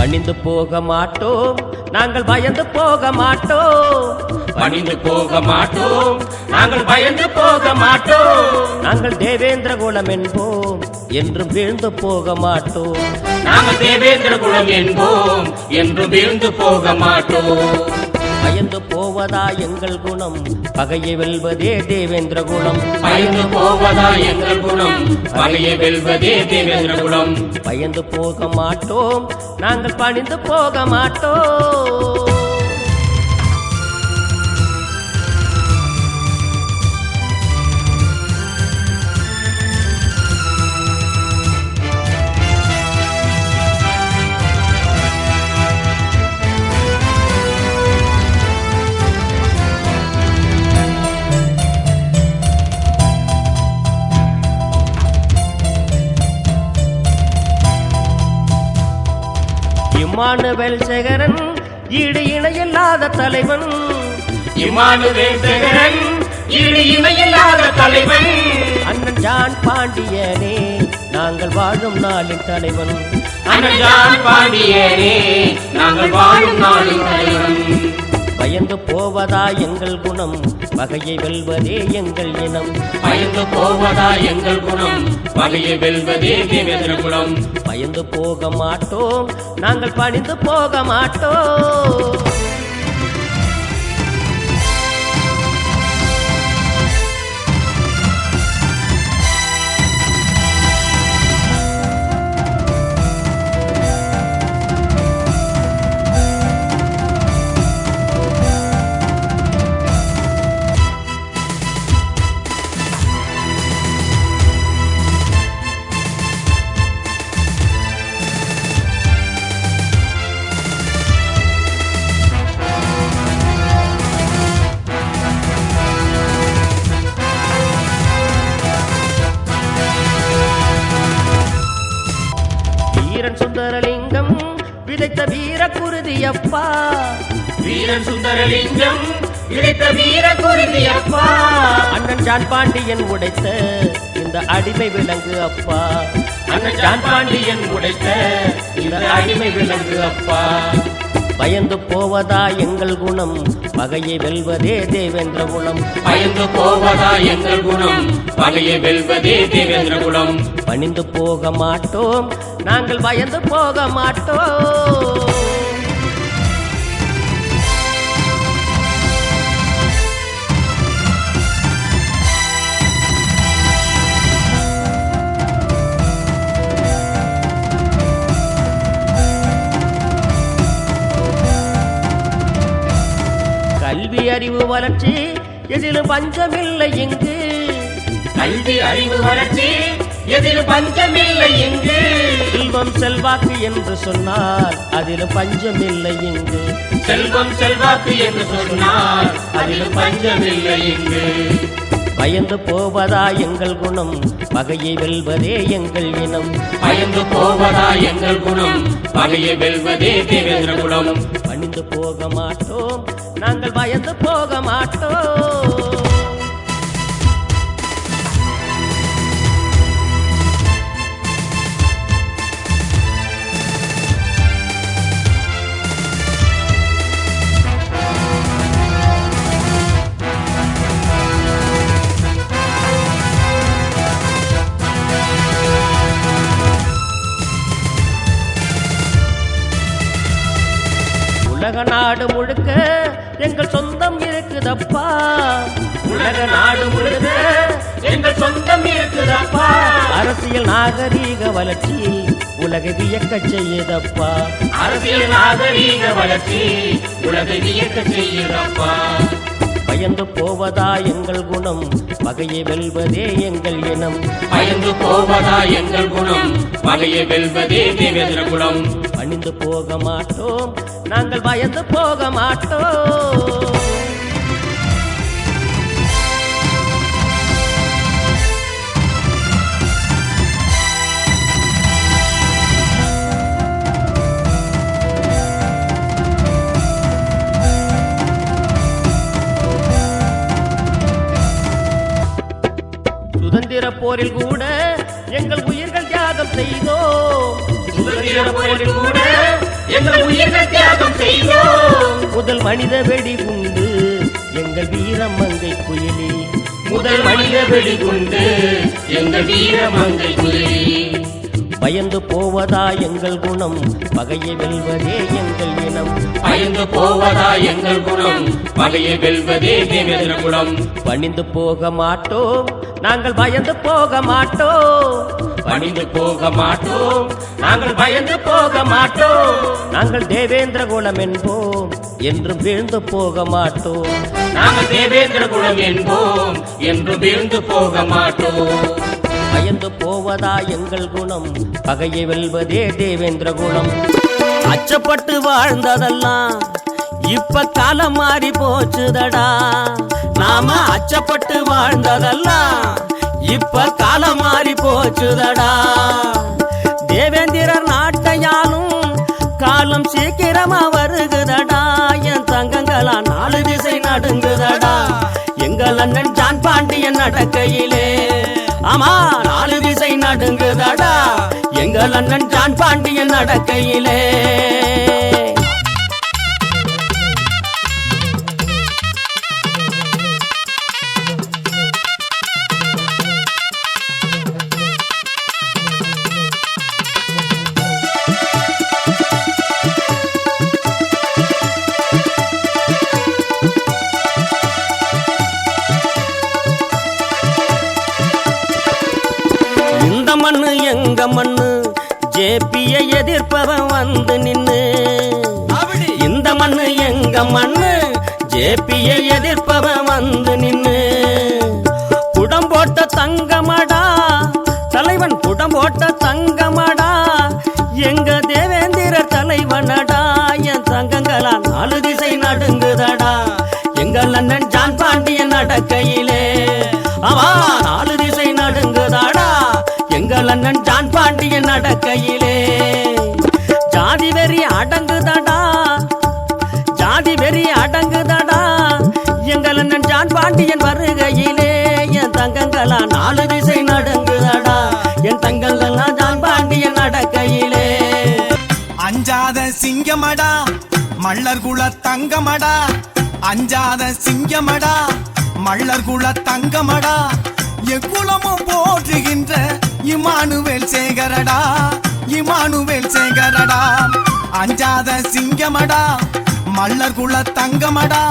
பணிந்து போக மாட்டோம். நாங்கள் பயந்து போக மாட்டோம். பணிந்து போக மாட்டோம். நாங்கள் பயந்து போக மாட்டோம். நாங்கள் தேவேந்திர குலம் என்போம். என்றும் வீழ்ந்து போக மாட்டோம். நாங்கள் தேவேந்திர குலம் என்போம். என்று வீழ்ந்து போக மாட்டோம். பயந்து போவதா எங்கள் குணம்? பகையை வெல்வதே தேவேந்திர குலம் பயந்து போவதா எங்கள் குணம்? பகையை வெல்வதே தேவேந்திர குலம் பயந்து போக மாட்டோம். நாங்கள் பணிந்து போக மாட்டோம். இம்மானுவேல் சேகரன் ஈடு இணையில்லாத தலைவன். இமானுவேல் சேகரன் ஈடு இணையில்லாத தலைவன். அண்ணன் ஜான் பாண்டியனே நாங்கள் வாழும் நாளின் தலைவன். அனஜான் பாண்டியனே நாங்கள் வாழும் நாளின் தலைவன். பயந்து போவதா எங்கள் குணம்? பகையை வெல்வதே எங்கள் இனம். பயந்து போவதா எங்கள் குணம்? பகையை வெல்வதே தேவேந்திர குலம் பயந்து போக மாட்டோம் நாங்கள் பணிந்து போக மாட்டோம். அண்ணன் ஜான் பாண்டியன் உடைத்த இந்த அடிமை விலங்கு அப்பா. அண்ணன் ஜான் பாண்டியன் உடைத்த இந்த அடிமை விலங்கு அப்பா. பயந்து போவதா எங்கள் குணம்? பகையை வெல்வதே தேவேந்திர குலம் பயந்து போவதா எங்கள் குணம்? பகையை வெல்வதே தேவேந்திர குலம் பணிந்து போக மாட்டோம். நாங்கள் பயந்து போக மாட்டோம். கல்வி அறிவு வளர்ச்சி எதிலும் பஞ்சமில்லை இங்கு. கல்வி அறிவு வளர்ச்சி எதில் பஞ்சமில்லை இங்கு. செல்வம் செல்வாக்கு என்று சொன்னால் அதிலும் பஞ்சமில்லை இங்கு. செல்வம் செல்வாக்கு என்று சொன்னால் அதில் பஞ்சமில்லை இங்கு. பயந்து போவதா எங்கள் குணம்? பகையை வெல்வதே எங்கள் இனம். பயந்து போவதா எங்கள் குணம்? பகையை வெல்வதே தேவேந்திர குலம் பணிந்து போக மாட்டோம். நாங்கள் பயந்து போக மாட்டோம். உலக நாடு முழுக்க எங்கள் சொந்தம் இருக்குதப்பா. உலக நாடு முழுக்க எங்கள் சொந்தம் இருக்குதப்பா. அரசியல் நாகரீக வளர்ச்சி உலகை வியக்கச் செய்யுதப்பா. அரசியல் நாகரீக வளர்ச்சி உலகை வியக்க செய்யுதப்பா. பயந்து போவதா எங்கள் குணம்? பகையை வெல்வதே எங்கள் இனம். பயந்து போவதா எங்கள் குணம்? பகையை வெல்வதே தேவேந்திர குலம் பணிந்து போக மாட்டோம். நாங்கள் பயந்து போக மாட்டோம். போரில் கூட எங்கள் உயிர்கள் தியாகம் செய்தோம் சுதந்திர போரில் கூட உயிர் தியாகம் செய்தோம் முதல் மனித வெடி உண்டு எங்கள் வீரமங்கை குயிலி. முதல் மனித வெடிகுண்டு எங்கள் வீரமங்கை குயிலி. பயந்து போவதா எங்கள் குணம்? பகையை வெல்வதே எங்கள் இனம். பயந்து போவதா எங்கள் குணம்? பகையை வெல்வதே குலம் பணிந்து போக மாட்டோம். நாங்கள் பயந்து போக மாட்டோம். பணிந்து போக மாட்டோம். நாங்கள் பயந்து போக மாட்டோம். நாங்கள் தேவேந்திர குலம் என்போம். என்றும் வீழ்ந்து போக மாட்டோம். நாங்கள் தேவேந்திர குலம் என்போம். என்று வீழ்ந்து போக மாட்டோம். பயந்து போவதா எங்கள் குணம்? பகையை வெல்வதே தேவேந்திர குலம் அச்சப்பட்டு வாழ்ந்ததெல்லாம் இப்ப காலம் மாறி போச்சுதடா. நாம அச்சப்பட்டு வாழ்ந்ததெல்லாம் மாறி தேவேந்திரர் நாட்டையாலும் காலம் சீக்கிரமா வருகுதடா. என் தங்கங்களா நாலு திசை நடுங்குதடா. எங்கள் அண்ணன் ஜான் பாண்டியன் நடக்கையிலே. ஆமா நாலு திசை நடுங்குதடா. எங்கள் அண்ணன் ஜான் பாண்டியன் நடக்கையிலே. ஜேபிய எதிர்ப்பவன் வந்து நின்னு. இந்த மண்ணு எங்க மண்ணு? ஜேபிய எதிர்ப்பவன் வந்து நின்னு. புடம் போட்ட தங்கமடா தலைவன் புடம் போட்ட தங்கமடா எங்க தேவேந்திர தலைவனடா என் தங்கங்களா நாலு திசை நடுங்குதடா. எங்கள் அண்ணன் ஜான் பாண்டியன் நடக்கையிலே மல்லர் குல தங்கமடா அஞ்சாத சிங்கமடா மல்லர் குல தங்கமடா எக்குலமும் போற்றுகின்ற இமானுவேல் சேகரடா இமானுவேல் சேகரடா. அஞ்சாத சிங்கமடா மல்லர் குல தங்கமடா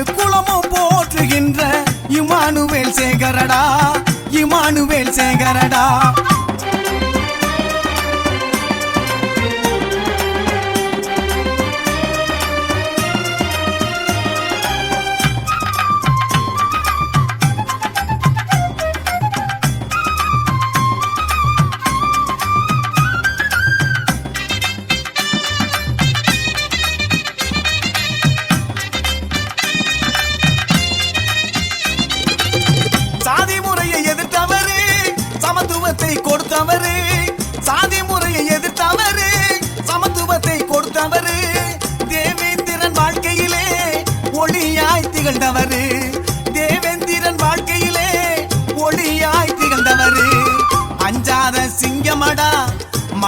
எக்குலமும் போற்றுகின்ற இமானுவேல் சேகரடா இமானுவேல் சேகரடா.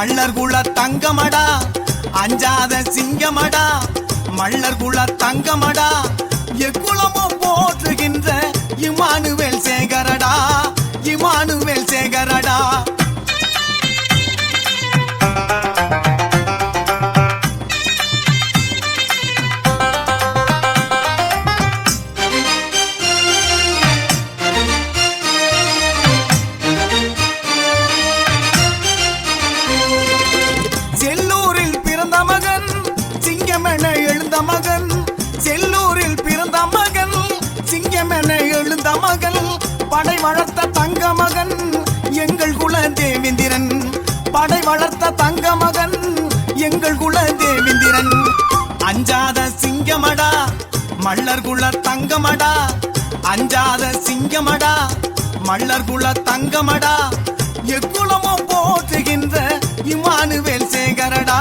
மல்லர் குல தங்கமடா அஞ்சாத சிங்கமடா மல்லர் குல தங்கமடா எக்குளமோ வீரன் அஞ்சாத சிங்கமடா மல்லர் குல தங்கமடா. அஞ்சாத சிங்கமடா மல்லர் குல தங்கமடா. எக்குலமும் போற்றுகின்ற இமானுவேல் சேகரடா.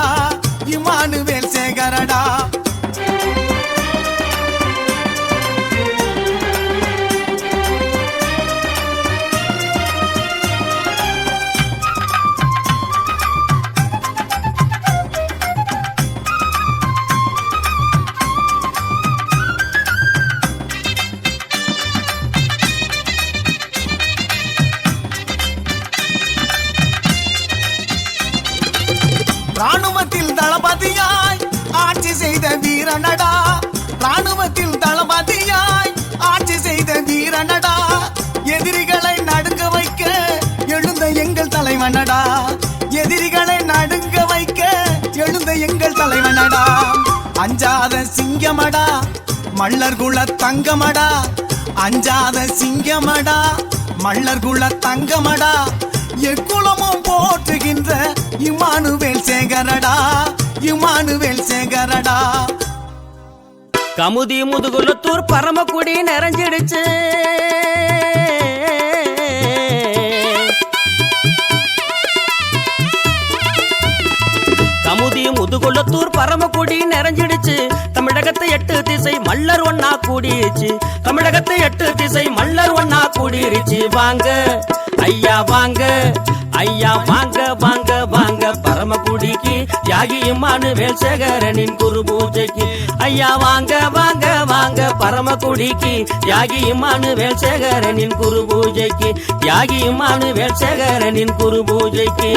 நடுங்க வைக்க எழுந்த எங்கள் தலைவனடா. எதிரிகளை நடுங்க வைக்க எழுந்த எங்கள் தலைவனடா. அஞ்சாத சிங்கமடா மல்லர் குல தங்கமடா. அஞ்சாத சிங்கமடா மல்லர் குல தங்கமடா. எக்குளமும் போற்றுகின்ற இமானுவேல் சேகரடா இமானுவேல் சேகரடா. கமுதி முதுகுலத்தூர் பரமக்குடி நிறைஞ்சிடுச்சு. முதுகுலத்தூர் பரமக்குடி நிறைஞ்சிடுச்சு. தமிழகத்தை எட்டு திசை மல்லர் ஒன்னா கூடிருச்சு. தமிழகத்தை எட்டு திசை மல்லர் ஒன்னா கூடிருச்சு. வாங்க ஐயா வாங்க ஐயா வாங்க வாங்க வாங்க. பரமக்குடிக்கு யாகி இம்மானுவேல் சேகரனின் குரு பூஜைக்கு. ஐயா வாங்க வாங்க வாங்க. பரமக்குடிக்கு யாகி இம்மானுவேல் சேகரனின் குரு பூஜைக்கு. யாகி இம்மானுவேல் சேகரனின் குரு பூஜைக்கு.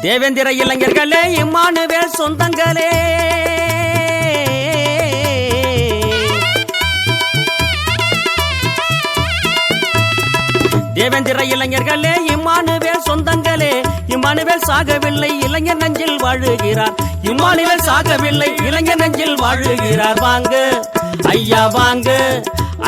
தேவேந்திர இளைஞர்களே இம்மானுவேல் சொந்தங்களே. தேவேந்திர இளைஞர்களே இம்மானுவேல் சொந்தங்களே. இம்மானுவேல் சாகவில்லை இளைஞர் நெஞ்சில் வாழுகிறார். இம்மானுவேல் சாகவில்லை இளைஞர் நெஞ்சில் வாழுகிறார். வாங்க ஐயா வாங்க.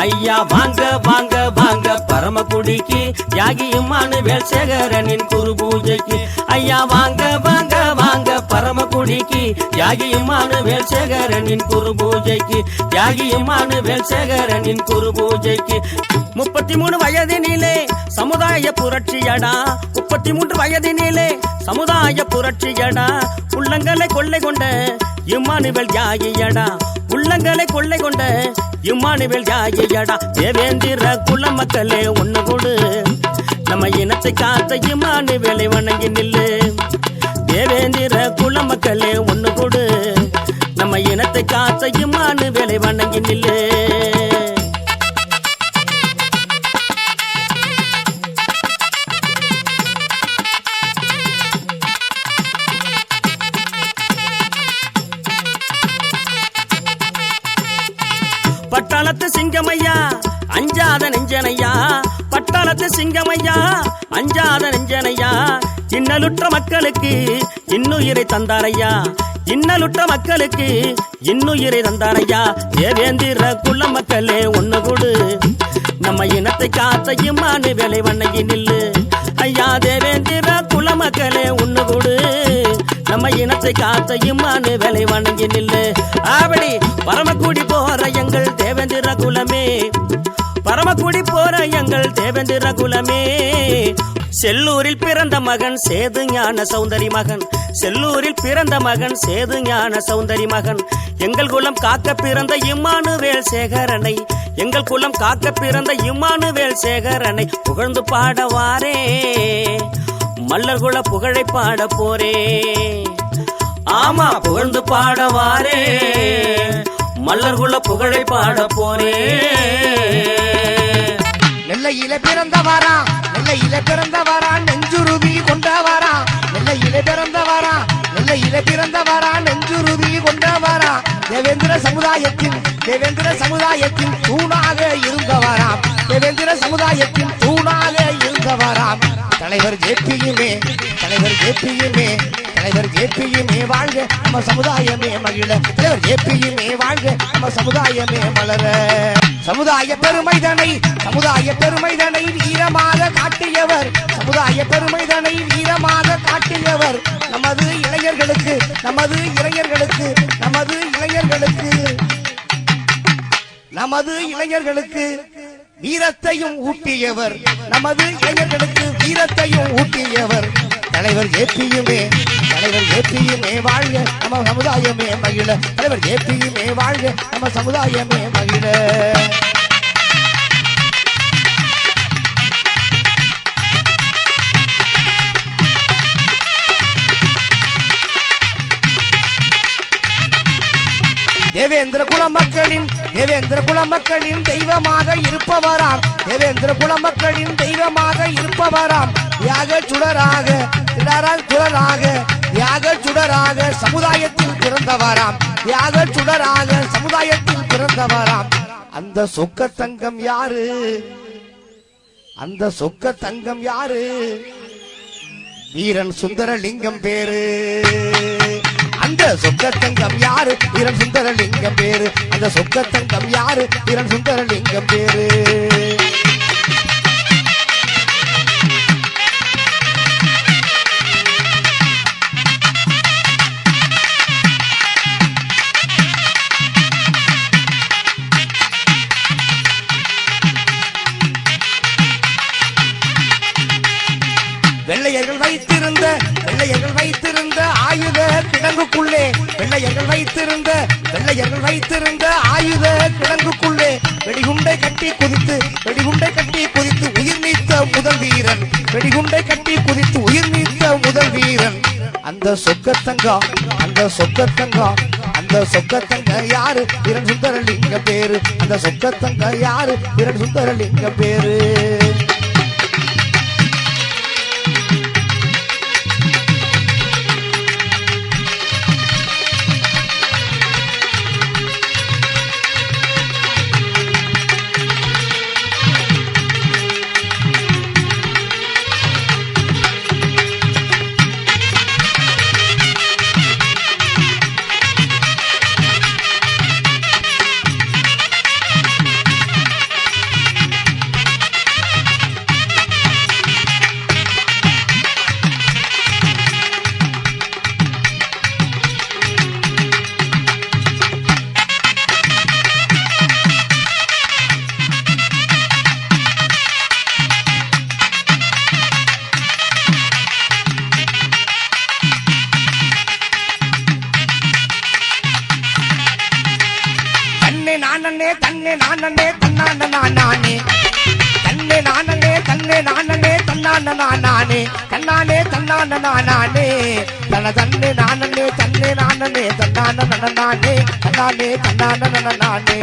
ஐயா வாங்க வாங்க வாங்க பரமக்குடிக்கு யாகி இம்மானுவேல் சேகரனின் குரு பூஜைக்கு. ஐயா வாங்க வாங்க வாங்க பரமக்குடிக்கு யாகி இம்மானுவேல் சேகரனின் குரு பூஜைக்கு. யாகி இம்மானுவேல் சேகரனின் குரு பூஜைக்கு. முப்பத்தி மூணு வயதினிலே சமுதாய புரட்சியடா. முப்பத்தி மூன்று வயதினிலே சமுதாய புரட்சியடா. உள்ளங்களை கொள்ளை கொண்ட இம்மானுவல் யாகியடா உள்ளங்களை கொள்ளை கொண்ட இம்மானுவேல் ஜாயடா தேவேந்திர குல மக்களே ஒண்ணு கொடு. நம்ம இனத்தை காத்த இம்மானுவேலை வணங்கி நில்லு. தேவேந்திர குல மக்களே ஒண்ணு கொடு. நம்ம இனத்தை காத்த இம்மானுவேலை வணங்கி நில்லு. பட்டாளத்து சிங்கமையா அஞ்சாத நெஞ்சனையா? இன்னலுற்ற மக்களுக்கு இன்னுயிரை தந்தாரையா? இன்னலுற்ற மக்களுக்கு இன்னுயிரை தந்தாரையா? தேவேந்திர குல மக்களே ஒண்ணு கொடு. நம்ம இனத்தை காத்த வேலை வண்ணகி நில்லு. ஐயா தேவேந்திர குல மக்களே ஒண்ணு கொடு. நம்ம இனத்தை காத்த வேலை வணங்கி நில்லு. ஆபடி பரமக்குடி தேவேந்திர குலமே. செல்லூரில் பிறந்த மகன் சேது ஞான சௌந்தரி மகன். செல்லூரில் பிறந்த மகன் சேது ஞான சௌந்தரி மகன். எங்கள் குலம் காக்க பிறந்த இம்மானுவேல் சேகரனை. எங்கள் குலம் காக்க பிறந்த இம்மானுவேல் சேகரனை. புகழ்ந்து பாடவாரே. மல்லர் குல புகழை பாட போரே. ஆமா புகழ்ந்து பாடவாரே. மல்லர் குல புகழை பாட போரே. நெல்லையில பிறந்தவாரா நெல்லையில பிறந்தவாரா நெஞ்சுருவி கொண்டவாரா நெல்லையில பிறந்தவாரா நெல்லையில பிறந்தவாரா நெஞ்சுருவி கொண்டவாரா தேவேந்திர சமுதாயத்தின் தேவேந்திர சமுதாயத்தின் தூணாக இருந்தவாராம். தேவேந்திர சமுதாயத்தின் தூணாக இருந்தவராம். தலைவர் ஜேபியுமே தலைவர் ஜேபியுமே தலைவர் ஜேபியுமே வாழ்க. நம்ம சமுதாயமே மகிழ. தலைவர் ஜேபியுமே வாழ்க. நம்ம சமுதாயமே மலர. சமுதாய பெருமைதனை சமுதாய பெருமைதனை வீரமாக காட்டியவர். சமுதாய பெருமைதனை வீரமாக காட்டியவர். நமது இளைஞர்களுக்கு நமது இளைஞர்களுக்கு நமது இளைஞர்களுக்கு நமது இளைஞர்களுக்கு வீரத்தையும் ஊட்டியவர். நமது இளைஞர்களுக்கு வீரத்தையும் ஊட்டியவர். தலைவர் ஏபியுமே தலைவர் ஏபியுமே வாழ்க. நம்ம சமுதாயமே மகிழ. தலைவர் ஏபியுமே வாழ்க. நம்ம சமுதாயமே மகிழ. தேவேந்திர குல மக்களின் தேவேந்திர குல மக்களின் தெய்வமாக இருப்பவராம். தேவேந்திர குல மக்களின் தெய்வமாக இருப்பவராம். யாக சுடராக திடரால் குரலாக யாக சுடராக சமுதாயத்தில் பிறந்தவராம். யாக சுடராக சமுதாயத்தில் பிறந்தவராம். அந்த சொக்க தங்கம் யாரு? அந்த சொக்க தங்கம் யாரு? வீரன் சுந்தரலிங்கம் பேரு. அந்த சொக்கத்தங்கம் யாரு? வீரன் சுந்தரலிங்கம் பேரு. அந்த சொக்கத்தங்கம் யாரு? வீரன் சுந்தரலிங்கம் பேரு. வெள்ளையர்கள் வைத்திருந்த வெள்ளையர்கள் வைத்திருந்த ஆயுத கிடங்குக்குள்ளே வெள்ளையர்கள் வைத்திருந்த வெள்ளையர்கள் வைத்திருந்த ஆயுத கிடங்குக்குள்ளே. வெடிகுண்டை கட்டி குதித்து வெடிகுண்டை கட்டி குதித்து உயிர் நீத்த முதல் வீரன். வெடிகுண்டை கட்டி குதித்து உயிர் நீத்த முதல் வீரன். அந்த சொக்கத்தங்கா அந்த சொக்கத்தங்கா அந்த சொக்கத்தங்க யாரு? வீரன் சுந்தரலிங்க பேரு. அந்த சொக்கத்தங்க யாரு? வீரன் சுந்தரலிங்க பேரு. நானே தன்னான நானே தன்னை நானே தன்னே நானே தன்னான நானே தன்னானே தன்னான நானே தன தன்னே நானே தன்னே நானே தன்னான நானே தன்னானே தன்னான நானே